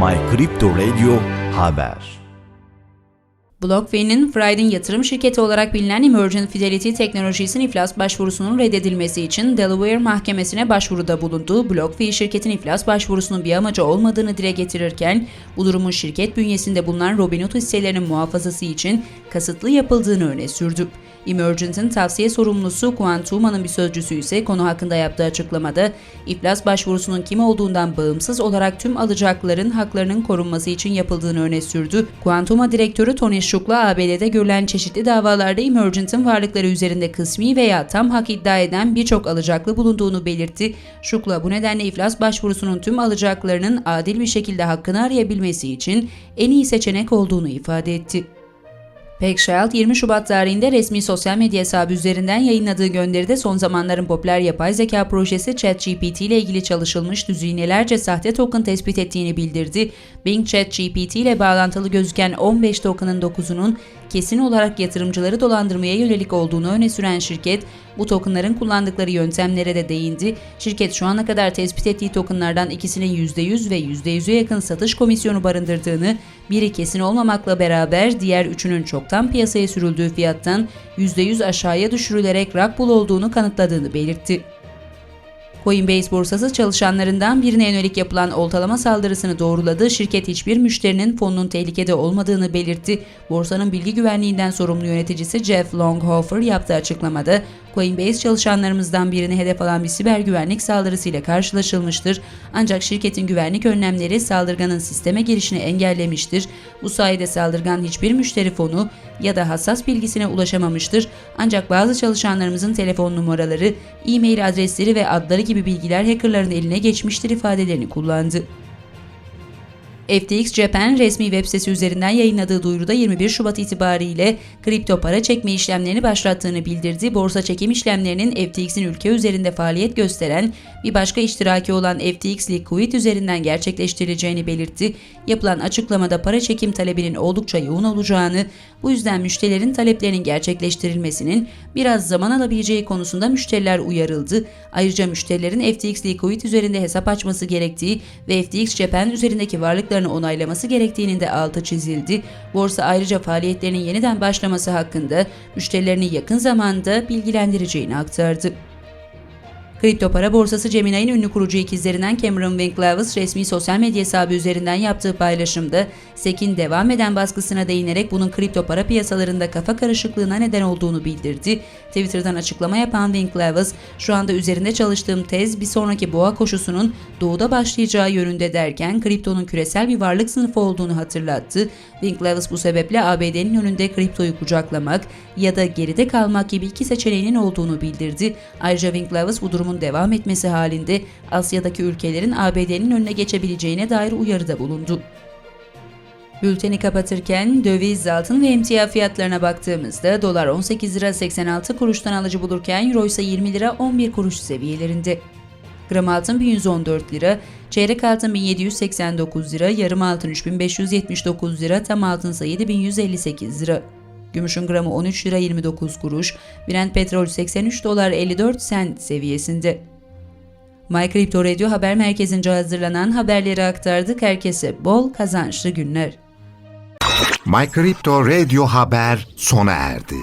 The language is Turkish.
My Crypto Radio Haber BlockFi'nin Fried'in yatırım şirketi olarak bilinen Emergent Fidelity Technologies'in iflas başvurusunun reddedilmesi için Delaware Mahkemesi'ne başvuruda bulundu. BlockFi şirketin iflas başvurusunun bir amacı olmadığını dile getirirken, bu durumun şirket bünyesinde bulunan Robinhood hisselerinin muhafazası için kasıtlı yapıldığını öne sürdü. Emergent'in tavsiye sorumlusu Quantuma'nın bir sözcüsü ise konu hakkında yaptığı açıklamada, iflas başvurusunun kim olduğundan bağımsız olarak tüm alacakların haklarının korunması için yapıldığını öne sürdü. Quantuma direktörü Tony Shukla ABD'de görülen çeşitli davalarda Emergent'in varlıkları üzerinde kısmi veya tam hak iddia eden birçok alacaklı bulunduğunu belirtti. Shukla bu nedenle iflas başvurusunun tüm alacaklarının adil bir şekilde hakkını arayabilmesi için en iyi seçenek olduğunu ifade etti. Peckschild 20 Şubat tarihinde resmi sosyal medya hesabı üzerinden yayınladığı gönderide son zamanların popüler yapay zeka projesi ChatGPT ile ilgili çalışılmış düzinelerce sahte token tespit ettiğini bildirdi. Bing ChatGPT ile bağlantılı gözüken 15 token'ın 9'unun kesin olarak yatırımcıları dolandırmaya yönelik olduğunu öne süren şirket, bu tokenların kullandıkları yöntemlere de değindi. Şirket şu ana kadar tespit ettiği tokenlardan ikisinin %100 ve %100'e yakın satış komisyonu barındırdığını, biri kesin olmamakla beraber diğer üçünün çoktan piyasaya sürüldüğü fiyattan %100 aşağıya düşürülerek rakbul olduğunu kanıtladığını belirtti. Coinbase borsası çalışanlarından birine yönelik yapılan oltalama saldırısını doğruladı. Şirket hiçbir müşterinin fonunun tehlikede olmadığını belirtti. Borsanın bilgi güvenliğinden sorumlu yöneticisi Jeff Longhofer yaptığı açıklamada, Coinbase çalışanlarımızdan birini hedef alan bir siber güvenlik saldırısıyla karşılaşılmıştır. Ancak şirketin güvenlik önlemleri saldırganın sisteme girişini engellemiştir. Bu sayede saldırgan hiçbir müşteri fonu ya da hassas bilgisine ulaşamamıştır. Ancak bazı çalışanlarımızın telefon numaraları, e-mail adresleri ve adları gibi bilgiler hackerların eline geçmiştir ifadelerini kullandı. FTX Japan resmi web sitesi üzerinden yayınladığı duyuruda 21 Şubat itibariyle kripto para çekme işlemlerini başlattığını bildirdi. Borsa çekim işlemlerinin FTX'in ülke üzerinde faaliyet gösteren bir başka iştiraki olan FTX Liquid üzerinden gerçekleştirileceğini belirtti. Yapılan açıklamada para çekim talebinin oldukça yoğun olacağını, bu yüzden müşterilerin taleplerinin gerçekleştirilmesinin biraz zaman alabileceği konusunda müşteriler uyarıldı. Ayrıca müşterilerin FTX Liquid üzerinde hesap açması gerektiği ve FTX Japan üzerindeki varlıklarını onaylaması gerektiğinin de altı çizildi. Borsa ayrıca faaliyetlerinin yeniden başlaması hakkında müşterilerini yakın zamanda bilgilendireceğini aktardı. Kripto para borsası Gemini'nin ünlü kurucu ikizlerinden Cameron Winklevoss resmi sosyal medya hesabı üzerinden yaptığı paylaşımda SEC'in devam eden baskısına değinerek bunun kripto para piyasalarında kafa karışıklığına neden olduğunu bildirdi. Twitter'dan açıklama yapan Winklevoss, şu anda üzerinde çalıştığım tez bir sonraki boğa koşusunun doğuda başlayacağı yönünde derken kriptonun küresel bir varlık sınıfı olduğunu hatırlattı. Winklevoss bu sebeple ABD'nin önünde kriptoyu kucaklamak ya da geride kalmak gibi iki seçeneğinin olduğunu bildirdi. Ayrıca Winklevoss bu durumun devam etmesi halinde Asya'daki ülkelerin ABD'nin önüne geçebileceğine dair uyarıda bulundu. Bülteni kapatırken döviz, altın ve emtia fiyatlarına baktığımızda dolar 18 lira 86 kuruştan alıcı bulurken euro ise 20 lira 11 kuruş seviyelerinde. Gram altın 1114 lira, çeyrek altın 1789 lira, yarım altın 3579 lira, tam altın ise 7158 lira. Gümüşün gramı 13 lira 29 kuruş, Brent petrol 83 dolar 54 sent seviyesinde. My Crypto Radio haber merkezince hazırlanan haberleri aktardık. Herkese bol kazançlı günler. My Crypto Radio Haber sona erdi.